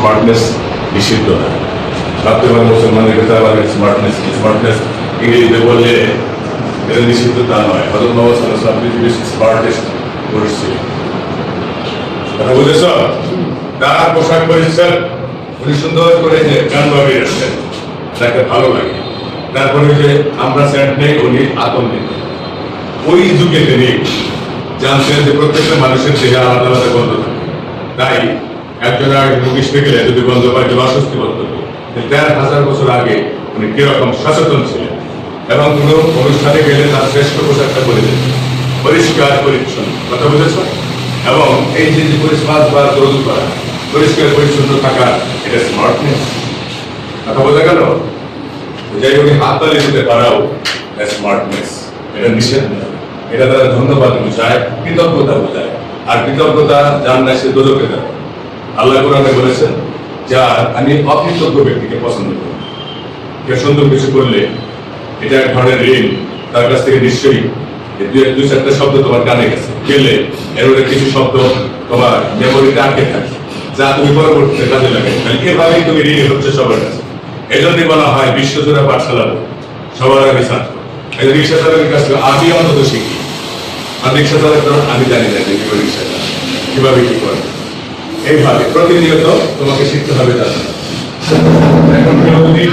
Smartness নিষিদ্ধ না। ভাবতে পারে মুসলমানের কাছে আবার স্মার্টনেস স্মার্টনেস ইংরেজিতে বললে এটা নিষিদ্ধ তা নয়। হজরত মোহাম্মদ সাল্লাহ পৃথিবীর স্মার্টেস্ট পুরুষ ছিলেন কথা বুঝেছ তার পোশাক পরিচ্ছদ, উনি সুন্দর করে যে গান বাবিয়ে রাখছেন, তাকে ভালো লাগে। তারপরে যে আমরা স্যান্ড নেই, উনি আতঙ্ক নেই। ওই যুগে তিনি জানতেন যে প্রত্যেকটা মানুষের দেহে আলাদা আলাদা গন্ধ থাকে। তাই একজন আর রুগী গেলে যদি গন্ধ পায় যে অস্বস্তি বোধ করবে। দেড় হাজার বছর আগে উনি কীরকম সচেতন ছিলেন এবং কোনো অনুষ্ঠানে গেলে তার শ্রেষ্ঠ পোশাকটা করে দিতেন পরিষ্কার, পরিচ্ছন্ন, কথা বুঝেছ? এবং এই যে পরিষ্কার বা দৌড় করা পরিষ্কার, পরিচ্ছন্ন থাকা, এটা স্মার্টনেস কথা বোঝা গেল? যাই হোক হাত তালি দিতে পারাও স্মার্টনেস এটা নিষেধ এটা তারা ধন্যবাদ বোঝায়, কৃতজ্ঞতা বোঝায়। আর কৃতজ্ঞতা যার না সে দোজকে যাবে আল্লাহ কোরআনে বলেছেন যা আমি অকৃতজ্ঞ ব্যক্তিকে পছন্দ করি। কেউ সুন্দর কিছু করলে এটা এক ধরনের ঋণ, তার কাছ থেকে নিশ্চয়ই দুই দুই চারটা শব্দ তোমার কানে গেছে। গেলে এর মধ্যে কিছু শব্দ তোমার মেমোরিতে আটকে থাকে, যা তুমি পরবর্তীতে কাজে লাগে এভাবেই তুমি ঋণী হচ্ছে সবার কাছে। এই জন্যই বলা হয়, বিশ্বজোড়া পাঠশালা। সবার আগে ছাত্র। এই রিক্সা চালকের কাছ থেকে আমি অন্তত শিখি। আর রিক্সা চালক আমি জানি না যে রিক্সা কীভাবে কি করে। এইভাবে। প্রতিনিয়ত তোমাকে শিখতে হবে এখন কেউ যদি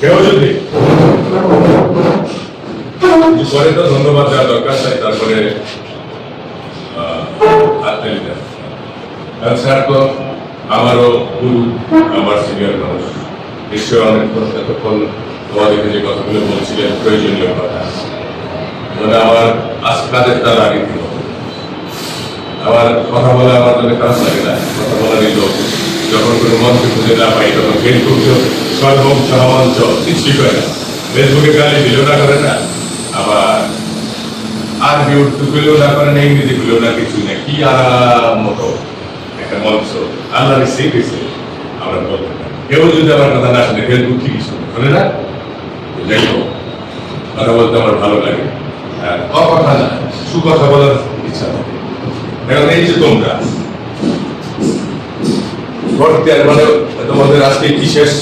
কেউ যদি করে তো ধন্যবাদ দেওয়া দরকার, তাই তারপরে স্যার তো আমারও গুরু, আমার সিনিয়র মানুষ। নিশ্চয় অনেকক্ষণ এতক্ষণ তোমাদেরকে যে কথাগুলো বলছিলেন, প্রয়োজনীয় কথা। মানে আমার আজ কাজের তার আগে আমার কথা বলা আমার জন্য খারাপ লাগে না। কথা বলারই লোক, যখন কোনো মঞ্চ খুঁজে না পাই, তখন ফেসবুক সর্বমঞ্চ মঞ্চ কিছুই করে না। ফেসবুকে গালি দিলেও না করে না, আবার আরবি, উর্দু গুলোও না করে না, ইংরেজি গুলোও না কিছু না। কি আরাম মতো একটা মঞ্চ। আল্লাহ শিখেছে আমরা বলতে কেউ যদি আমার কথা না শুনে ফেসবুক ঠিকই শুনে, শোনে না? যাই হোক, কথা বলতে আমার ভালো লাগে। আর অকথা না, সুকথা বলার ইচ্ছা থাকে। তোমরা মানে তোমাদের আজকে কি শেষ?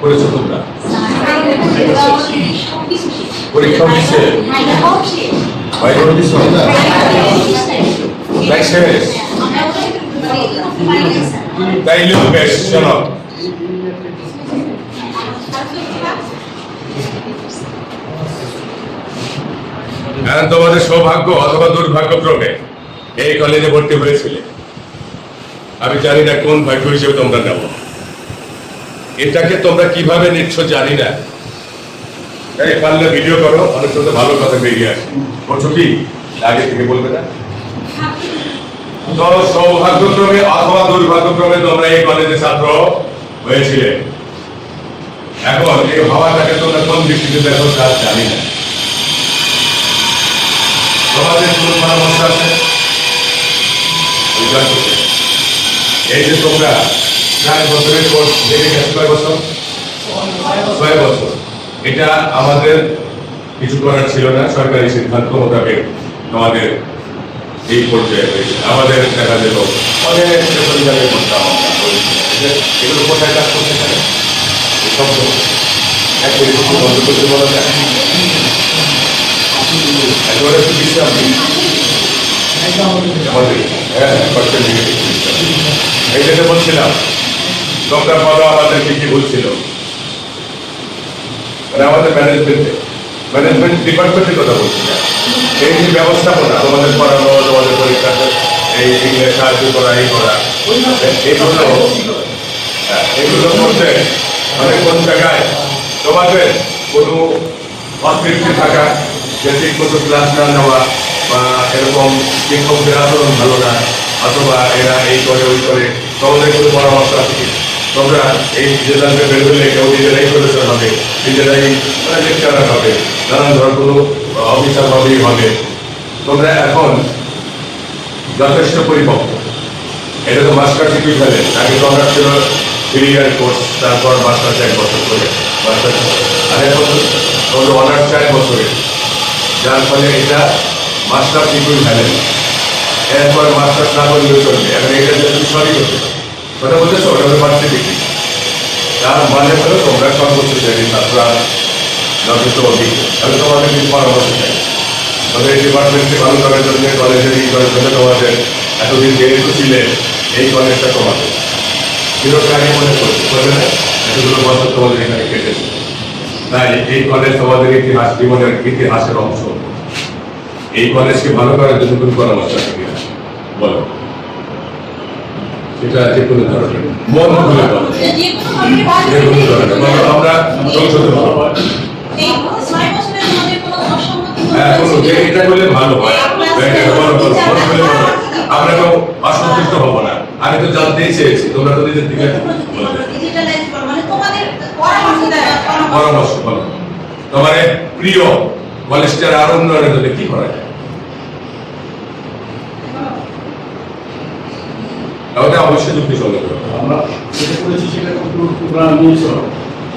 করেছ তোমরা? পরীক্ষা দিচ্ছে ভাই করে দিছো তাই তাইলেও বেশ এখন তোমাদের সৌভাগ্য অথবা দুর্ভাগ্য দুর্ভাগ্যক্রমে এই কলেজে ভর্তি হয়েছিলে। আমি জানি না কোন ভাগ্য হিসেবে তোমরা নেব এটাকে তোমরা কীভাবে নিচ্ছ জানি না। পারলে ভিডিও করো, অনেক সময় ভালো কথা বেরিয়ে আসে। করছ কি? আগে থেকে বলবে না? সৌভাগ্যক্রমে অথবা দুর্ভাগ্যক্রমে তোমরা এই কলেজে ছাত্র হয়েছিলে। এখন এই হওয়াটাকে তোমরা কোন দৃষ্টিতে দেখো তা জানি না। তোমাদের পরামর্শ আছে? এই যে তোমরা চার বছরের কোর্স বছর? এটা আমাদের কিছু করার ছিল না, সরকারি সিদ্ধান্ত মোতাবেক আমাদের এই পর্যায়ে হয়েছে। আমাদের দেখা যেত অনেক বেতন করতাম এগুলো কোথায় কাজ করতে পারে? এই যেটা মানে এই যে ব্যবস্থাপনা তোমাদের এই এগুলো সাহায্য এগুলো হ্যাঁ, করতে মানে কোন জায়গায় তোমাদের কোনো অতৃপ্তি থাকা যে ঠিক ক্লাস না নেওয়া বা এরকম শিক্ষকদের আচরণ ভালো না, অথবা এরা এই করে, ওই করে তোমাদের কোনো পরামর্শ আছে তোমরা এই রেজাল্টে বের হলে কেউ নিজেরাই প্রফেসর হবে নিজেরাই লেকচারার হবে নানান ধর কোনো অফিসার হবেই হবে। তোমরা এখন যথেষ্ট পরিপক্ক। এটা তো মাস্টার শিখে ফেলে আগে তো আমরা ছিল থ্রি ইয়ার কোর্স তারপর মাস্টার্স এক বছর করে মাস্টার্স আর এখন হলো অনার্স চার বছরে যার ফলে এটা মাস্টার শিখে ফেলেন এরপর মাস্টার্স না করলেও চলবে এখন এটা যদি সরি করতে পারে। কথা বলতেছো? ওটা হলো পার্সি ডিগ্রি তার মানে হলো তোমরা সর্বোচ্চ শ্রেণির ছাত্ররা যথেষ্ট অভিজ্ঞ। আমি তোমাদের কিছু পরামর্শ চাই। তবে এই ডিপার্টমেন্টকে ভালো করার জন্য কলেজের এই জন্য তোমাদের এতদিন যেহেতু ছিলে, এই কলেজটা তোমাদের। চিরকালই মনে করছে করবে না? এতগুলো বছর তোমাদের এখানে কেটেছে। তাই এই কলেজ তোমাদের ইতিহাস, জীবনের ইতিহাসের অংশ। এই কলেজকে ভালো করার জন্য তুমি পরামর্শ বলো। আমরা হ্যাঁ এটা হয়। না। আমি তো জানতেই চেয়েছি, তোমরা তো নিজের মানে পরামর্শ, বলো। তোমার প্রিয় কলেজটার আরও উন্নয়নের জন্য কি করা যায়? ওটা অবশ্যই যুক্তিসঙ্গত হবে। আমরা যেটা করেছি সেটা একটু নিয়েছ?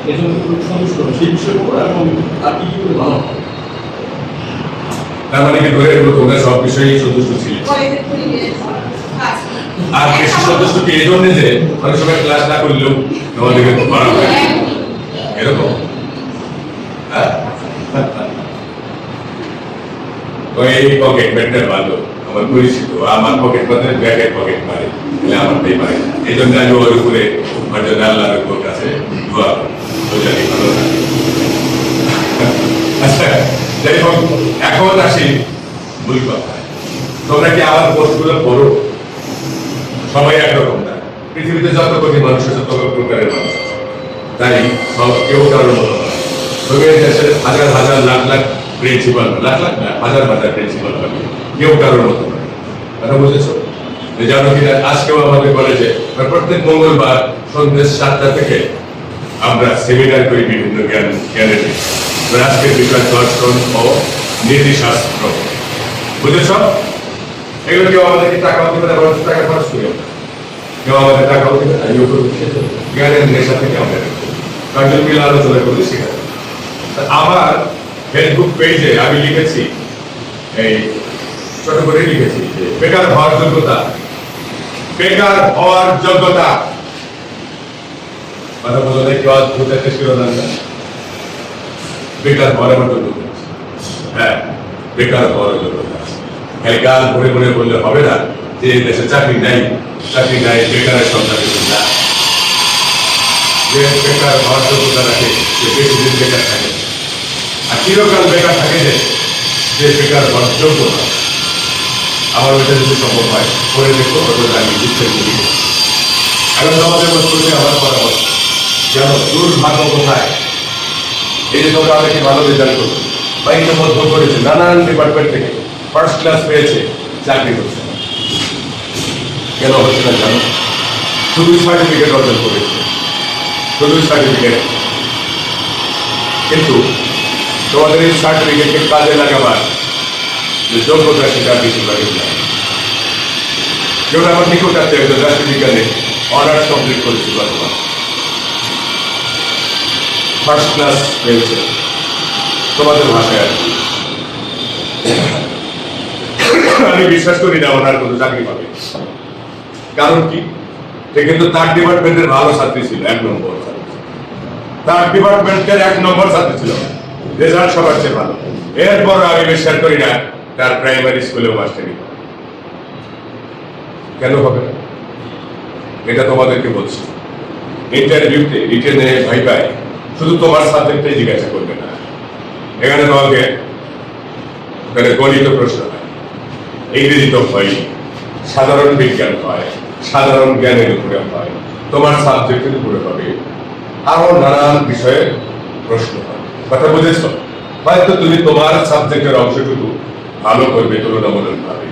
এই জন্য একটু সেই বিষয়ের উপর এবং আর কি কি করে ভালো তার মানে কি ধরে তোমরা সব বিষয়েই সন্তুষ্ট ছিলে? কলেজের পরিবেশ আচ্ছা। আর বেশি সন্তুষ্ট কি এই জন্য যে অনেক সময় ক্লাস না করলেও তোমাদেরকে করা হয়? এরকম? হ্যাঁ? তো এই ভালো। আমার পরিচিত আমার পকেট মানে ব্যাগের পকেট মারে, তাহলে আমারটাই পারে এই জন্য আমি ওর উপরে উপর দোয়া করি। ভালো না আচ্ছা যাই হোক, এখন আসি মূল কথা তোমরা কি আমার পোস্টগুলো পড়ো? সবাই একরকম না। পৃথিবীতে যত কোটি মানুষ আছে, তত প্রকারের মানুষ তাই সব কেউ কারোর মতো হাজার হাজার লাখ লাখ প্রিন্সিপাল লাখ লাখ না, হাজার হাজার প্রিন্সিপাল পাবে কেউ মতো না কথা বুঝেছ? জানো কিনা আজকেও আমাদের কলেজে প্রত্যেক মঙ্গলবার সন্ধ্যে সাতটা থেকে আমরা সেমিনার করি বিভিন্ন জ্ঞান, জ্ঞানের আজকের বিষয় দর্শন ও নীতিশাস্ত্র। বুঝেছ? এগুলো কেউ আমাদেরকে টাকা দিবে না বরং টাকা খরচ করি। কেউ আমাদের টাকা দিবে না ইয়ে করবে জ্ঞানের নেশা থেকে আমরা কার্জন মিলে আলোচনা করে তা আমার ফেসবুক পেজে আমি লিখেছি এই ছোট করে লিখেছি। যে বেকার হওয়ার যোগ্যতা। বেকার হওয়ার যোগ্যতা। কথা বলো না কেউ অদ্ভুত একটা শিরোনাম বেকার হওয়ার আমার যোগ্যতা হ্যাঁ বেকার হওয়ার যোগ্যতা খালি গান ভরে ভরে বললে হবে না যে দেশে চাকরি নাই চাকরি নাই, বেকারের বেশি না। যে বেকার হওয়ার যোগ্যতা রাখে, সে বেশি দিন বেকার থাকে। আর চিরকাল বেকার থাকে যে যে বেকার হওয়ার যোগ্য না আমার ওইটা যদি সম্ভব হয় করে দেখো ওটা আমি দিচ্ছে করি এখন তোমাদের বস্তুতে আমার পরামর্শ। যেন দুর্ভাগ্য কোথায়? এই যে তোমরা অনেকে ভালো রেজাল্ট করছ। বা ভোট করেছে, নানান ডিপার্টমেন্ট থেকে। ফার্স্ট ক্লাস পেয়েছে, চাকরি করছে। কেন হচ্ছে না জানো? শুধুই সার্টিফিকেট অর্জন করেছে। শুধুই সার্টিফিকেট কিন্তু তোমাদের এই সার্টিফিকেটকে কাজে লাগাবার যে যোগ্যতা সেটা বেশিরভাগই নাই যেমন আমার নিকট আছে রাষ্ট্রবিজ্ঞানে অনার্স কমপ্লিট করেছি বর্তমান ফার্স্ট ক্লাস পেয়েছে তোমাদের ভাষায় আর আমি বিশ্বাস করি না, ওনার কোনো চাকরি পাবে। কারণ কি? সে কিন্তু তার ডিপার্টমেন্টের ভালো ছাত্রী ছিল, এক নম্বর। তার ডিপার্টমেন্টের এক নম্বর ছাত্রী ছিল। রেজাল্ট সবার চেয়ে ভালো। এরপর আমি বিশ্বাস করি না তার প্রাইমারি স্কুলেও মাস্টারি। কেন হবে না? এটা তোমাদেরকে বলছি। ইন্টারভিউতে রিটেনে ভাই ভাই শুধু তোমার সাবজেক্টটাই জিজ্ঞাসা করবে না। এখানে তোমাকে এখানে গণিত প্রশ্ন হয়। ইংরেজি তো হয় সাধারণ বিজ্ঞান হয়। সাধারণ জ্ঞানের উপরে হয়। তোমার সাবজেক্টের উপরে হবে। আরও নানান বিষয়ে প্রশ্ন হয়। কথা বুঝেছ? হয়তো তুমি তোমার সাবজেক্টের অংশটুকু ভালো করবে তুলনামূলক ভাবে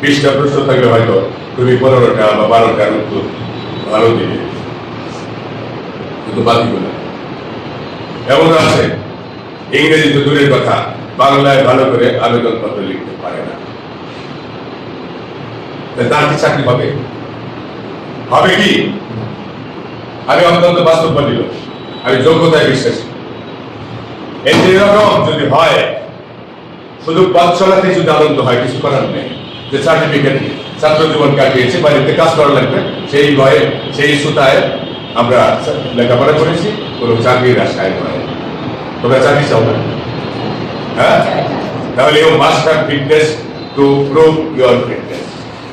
বিশটা প্রশ্ন থাকলে হয়তো তুমি পনেরোটা বা বারোটার উত্তর ভালো দিবে কিন্তু বাকিগুলো এমন আছে, ইংরেজি তো দূরের কথা, বাংলায় ভালো করে আবেদনপত্র লিখতে পারে না। তার কি চাকরি হবে? হবে কি? আমি অত্যন্ত বাস্তববাদী লোক, আমি যোগ্যতায় বিশ্বাসী। এরকম যদি হয় শুধু পথ চলাতে যদি আনন্দ হয়, কিছু করার নেই। যে সার্টিফিকেট ছাত্র জীবন কাটিয়েছি, বাড়িতে কাজ করা লাগবে, সেই ভয়ে, সেই সুতায় আমরা লেখাপড়া করেছি, কোনো চাকরির আশায় নয়। তোমরা চাকরি চাও না? হ্যাঁ? তাহলে you must have fitness to prove your fitness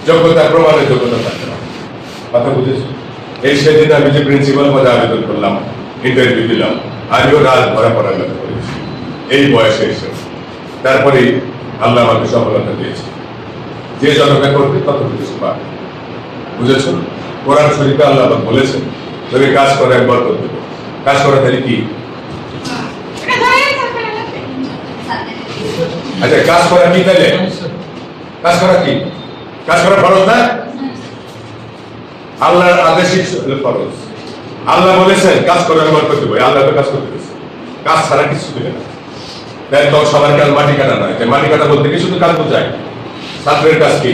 যোগ্যতা, প্রমাণের যোগ্যতা থাকতে হবে কথা বুঝেছ? এই সেদিন আমি যে প্রিন্সিপাল পদে আবেদন করলাম ইন্টারভিউ দিলাম আজও রাত ভরা পড়ালেখা করেছি। এই বয়সে এসে তারপরে আল্লাহ আমাকে সফলতা দিয়েছে। যে যতটা করবে তত কিছু পাবে। বুঝেছ? কোরআন শরীফে আল্লাহ বলেছেন তুমি কাজ করে একবার করতে। কাজ করা তাহলে কি? আচ্ছা কাজ করা কি তাহলে? কাজ করা কি? কাজ করা ফরজ না? আল্লাহর আদেশই ফরজ। আল্লাহ বলেছেন, কাজ করে একবার করতে হবে আল্লাহ কাজ করতে কাজ ছাড়া কিছু দেবে না। তো সবার কাজ মাটি কাটা নয়। তাই মাটি কাটা বলতে কি? শুধু কাজ বোঝায়। ছাত্রের কাজ কি?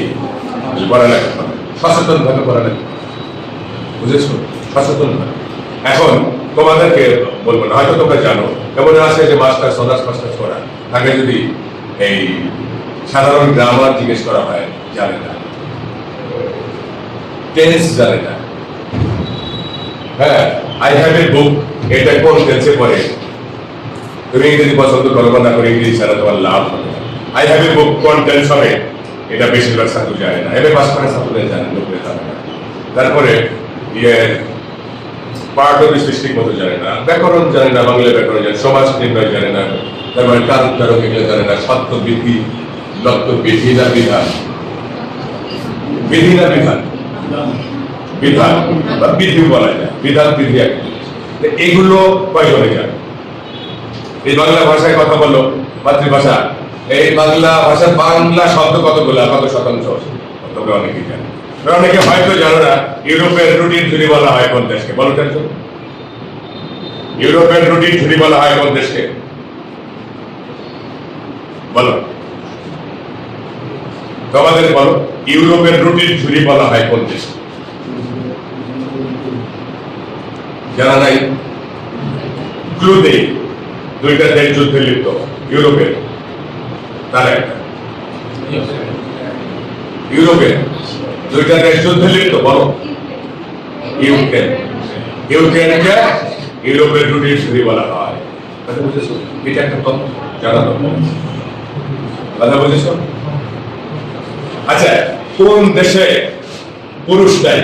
পড়ালেখা করা। সচেতন ভাবে পড়ালেখা। বুঝেছ? সচেতন ভাবে। এখন তোমাদেরকে বলব না। হয়তো তোমরা জানো, এমন আছে যে মাস্টার সদাস মাস্টার করা তাকে যদি এই সাধারণ গ্রামার জিজ্ঞেস করা হয়, জানে না। টেন্স জানে না। হ্যাঁ আই হ্যাভ এ বুক এটা কোন টেন্সে পড়ে? তুমি ইংরেজি পছন্দ করো করে ইংরেজি ছাড়া, তোমার লাভ হবে। আই হ্যাভ এ বুক কোন টেন্স হবে এটা বেশিরভাগ ছাত্র জানে না। এবার পাস করে ছাত্রদের জানে না। তারপরে ইয়ে পার্ট অফ সৃষ্টি মতো জানে না। ব্যাকরণ জানে না, বাংলা ব্যাকরণ জানে সমাজ নির্ণয় জানে না। তারপরে কারণ কারক এগুলো জানে না। সত্য, বিধি লক্ষ্য বিধি না বিধান? বিধি না বিধান? বিধান। বা বিধি বলা যায়। বিধান, বিধি এক। এগুলো কয়জনে জানে? এই বাংলা ভাষায় কথা বলো, মাতৃভাষা। এই বাংলা ভাষা, বাংলা শব্দ কতগুলো কত শতাংশ। তোমরা অনেকেই জানো। অনেকে হয়তো জানো না, ইউরোপের রুটিন ঝুড়ি বলা হয় কোন দেশকে? বলো তো ইউরোপের রুটিন ঝুড়ি বলা হয় কোন দেশকে? বলো। তোমাদের বলো, ইউরোপের রুটিন ঝুড়ি বলা হয় কোন দেশকে? জানা নাই? ক্লু দেই দুইটা দেশ যুদ্ধে লিপ্ত ইউরোপের তার একটা ইউরোপের দুইটা দেশ যুদ্ধে লিপ্ত, বলো। ইউক্রেন ইউক্রেনকে ইউরোপের রুটির ছুরি বলা হয়। এটা একটা তথ্য জানা কথা বুঝেছ? আচ্ছা কোন দেশে পুরুষ নাই?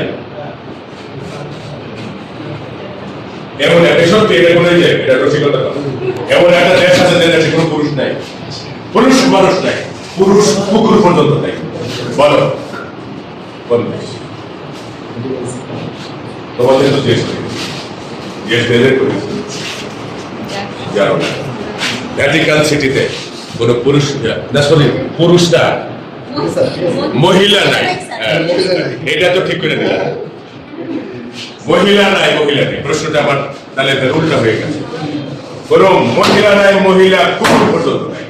এমন একটা সত্যি এটা কোনো যে, এটা রসিকতা কথা। এমন একটা দেশ আছে যে দেশে কোনো পুরুষ নাই। পুরুষ মানুষ নাই পুরুষ কুকুর পর্যন্ত নাই। বলো। তোমাদের তো দেশ দেশ দেশের করেছে। ভ্যাটিকান সিটিতে কোনো পুরুষ না সরি পুরুষটা মহিলা নাই। হ্যাঁ, এটা তো ঠিক করে দিলাম। মহিলা নাই মহিলা নেই। প্রশ্নটা আমার তাহলে উল্টা হয়ে গেছে। কোন মহিলা নাই, মহিলা কুকুর পর্যন্ত নাই।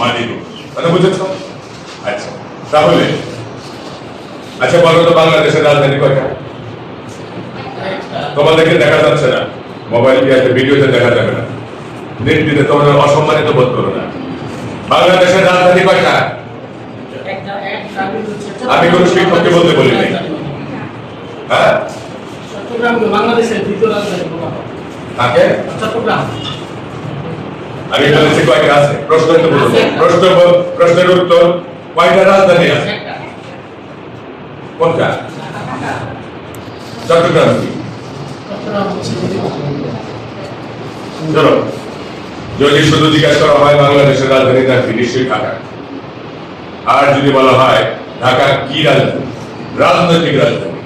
মানি কথা বুঝেছ? আচ্ছা তাহলে আচ্ছা বলো তো বাংলাদেশের রাজধানী কয়টা? তোমাদেরকে দেখা যাচ্ছে না। মোবাইল দিয়ে ভিডিওতে দেখা যাবে না। নেট দিতে তোমরা অসম্মানিত বোধ করো না। বাংলাদেশের রাজধানী কয়টা? আমি কোন শিক্ষককে বলতে বলি নাই হ্যাঁ বাংলাদেশের দ্বিতীয় রাজধানী। তাকে আমি বলেছি কয়টা আছে? প্রশ্ন তো বলুন প্রশ্ন প্রশ্নের উত্তর কয়টা রাজধানী আছে? কোনটা? চট্টগ্রাম। কি চলো। যদি শুধু জিজ্ঞাসা করা হয় বাংলাদেশের রাজধানী নাকি নিশ্চয়ই ঢাকা? আর যদি বলা হয় ঢাকা কি রাজধানী? রাজনৈতিক রাজধানী।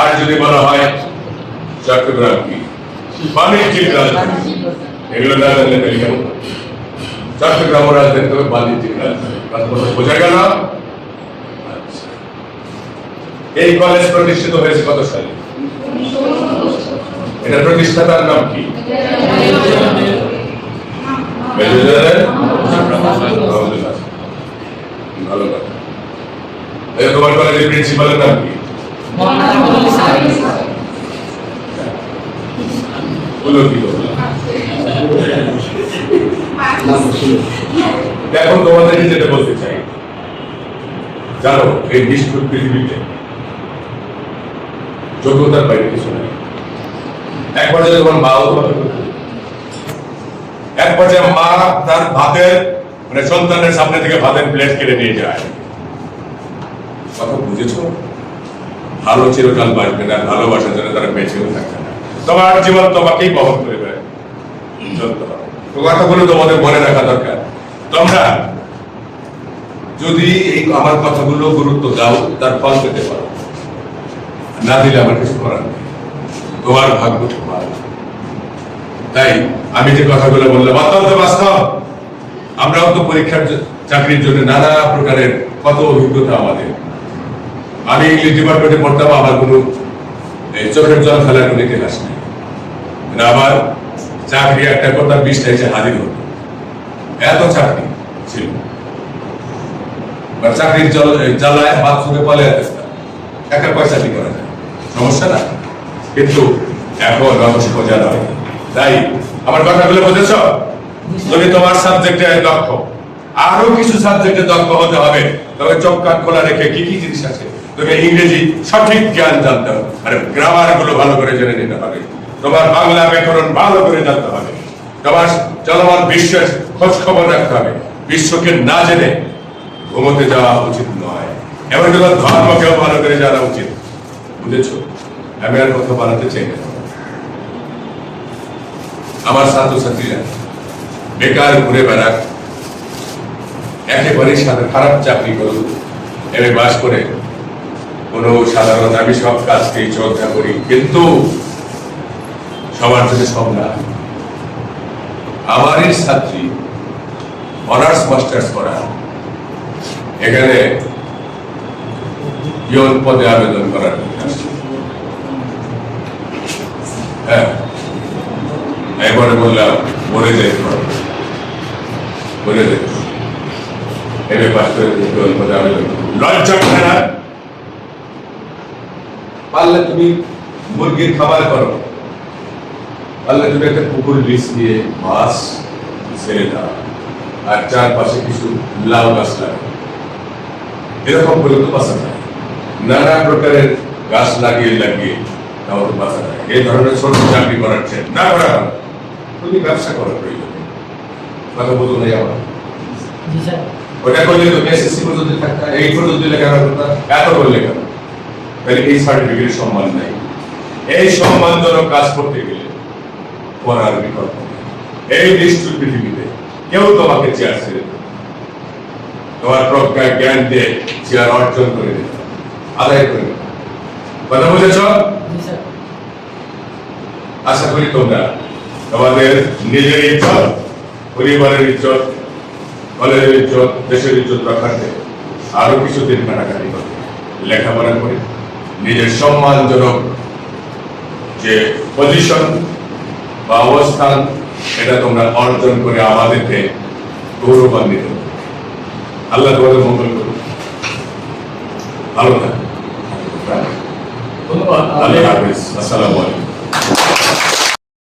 আর যদি বলা হয় না জানলে তাহলে কেমন হয়? চট্টগ্রাম রাজধানী তবে বাণিজ্যিক রাজধানী বোঝা গেল? আচ্ছা। এই কলেজ প্রতিষ্ঠিত হয়েছে কত সালে? এটা প্রতিষ্ঠাতার নাম কি। ভালো কথা। তোমার কলেজের প্রিন্সিপালের নাম কি? এখন যেটা বলতে চাই। জানো, এই নিষ্ঠুর পৃথিবীতে যোগ্যতার বাইরে কিছু এক পর্যায়ে তোমার। এক পর্যায়ে মা তার ভাতের মানে সন্তানের সামনে থেকে ভাতের প্লেট কেড়ে নিয়ে যায়। কথা বুঝেছ? ভালো চিরকাল বাঁচবে না, ভালোবাসার জন্য তারা বেঁচেও থাকবে তোমার জীবন তোমাকেই বহন করে চলতে কথাগুলো তোমাদের মনে রাখা দরকার। তোমরা যদি এই আমার কথাগুলো গুরুত্ব দাও, তার ফল পেতে পারো। না দিলে আমার কিছু করার নেই। তোমার ভাগ্য তোমার। তাই আমি যে কথাগুলো বললাম, অত্যন্ত বাস্তব। আমরাও তো পরীক্ষার চাকরির জন্য নানা প্রকারের কত অভিজ্ঞতা আমাদের। আমি ইংলিশ ডিপার্টমেন্টে পড়তাম, আমার কোনো চোখের জল ফেলার কোনো ইতিহাস নেই। আমার চাকরি একটা করতাম বিশটা হাজির হতো। এত চাকরি ছিল। চাকরির জ্বালায় হাত পালে পয়সা কি করা যায়? সমস্যা না। কিন্তু এখন নয়। তাই আমার কথাগুলো বুঝেছ? তুমি তোমার সাবজেক্টে দক্ষ, আরও কিছু সাবজেক্টে দক্ষ হতে হবে, তবে চোখ কান খোলা রেখে কি কি জিনিস আছে? তুমি ইংরেজি সঠিক জ্ঞান জানতে হবে। আর গ্রামারগুলো ভালো করে জেনে নিতে হবে। তোমার বাংলা ব্যাকরণ ভালো করে জানতে হবে। তোমার চলমান বিশ্বের খোঁজ খবর রাখতে হবে। বিশ্বকে না জেনে ঘুমোতে যাওয়া উচিত নয়। এমন তোমার ধর্মকেও ভালো করে জানা উচিত। বুঝেছ? আমি আর কথা বানাতে চাই না। আমার ছাত্রছাত্রীরা, বেকার ঘুরে বেড়াক। একেবারেই সাথে খারাপ চাকরি করুক। এমএ বাস করে কোনো সাধারণ, আমি সব কাজকেই শ্রদ্ধা করি। কিন্তু সবার জন্য সব আমারই ছাত্রী, অনার্স, মাস্টার্স করা। এখানে ইয়ন পদে আবেদন করার হ্যাঁ একবারে বললাম, বলে দে বলে দে এমএ পাস করে ইয়ন পদে আবেদন লজ্জা করে না? পারলে তুমি মুরগির খাবার করো। পারলে তুমি একটা পুকুর লিস দিয়ে মাছ ছেড়ে দাও আর চারপাশে কিছু লাউ গাছ লাগে এরকম করে তো বাঁচা যায়। নানা প্রকারের গাছ লাগিয়ে লাগিয়ে তাও তো বাঁচা যায়। এই ধরনের ছোট চাকরি করার চেয়ে না করা তুমি ব্যবসা করার প্রয়োজন। কথা বলতো নেই আমার। ওটা করলে তুমি এসএসসি পর্যন্ত থাকতা এই পর্যন্ত লেখাপড়া করতা এত করলে কেন? তাহলে এই সার্টিফিকেট সম্মান নাই। এই সম্মানজনক কাজ করতে গেলে করার বিকল্প এই নিষ্ঠুর পৃথিবীতে কেউ তোমাকে চেয়ার ছেড়ে তোমার প্রজ্ঞা জ্ঞান দিয়ে চেয়ার অর্জন করে দেবে আদায় করে কথা বুঝেছ? আশা করি তোমরা তোমাদের নিজের ইজ্জত পরিবারের ইজ্জত কলেজের ইজ্জত দেশের ইজ্জত রক্ষার্থে আরও কিছুদিন কাটাকাটি করে লেখাপড়া করে নিজের সম্মানজনক যে পজিশন বা অবস্থান এটা তোমরা অর্জন করে আমাদেরকে গৌরবান্বিত। আল্লাহ তোমাদের মঙ্গল করুন ভালো থাকুন ধন্যবাদ। আল্লাহ হাফিজ। আসসালামু আলাইকুম।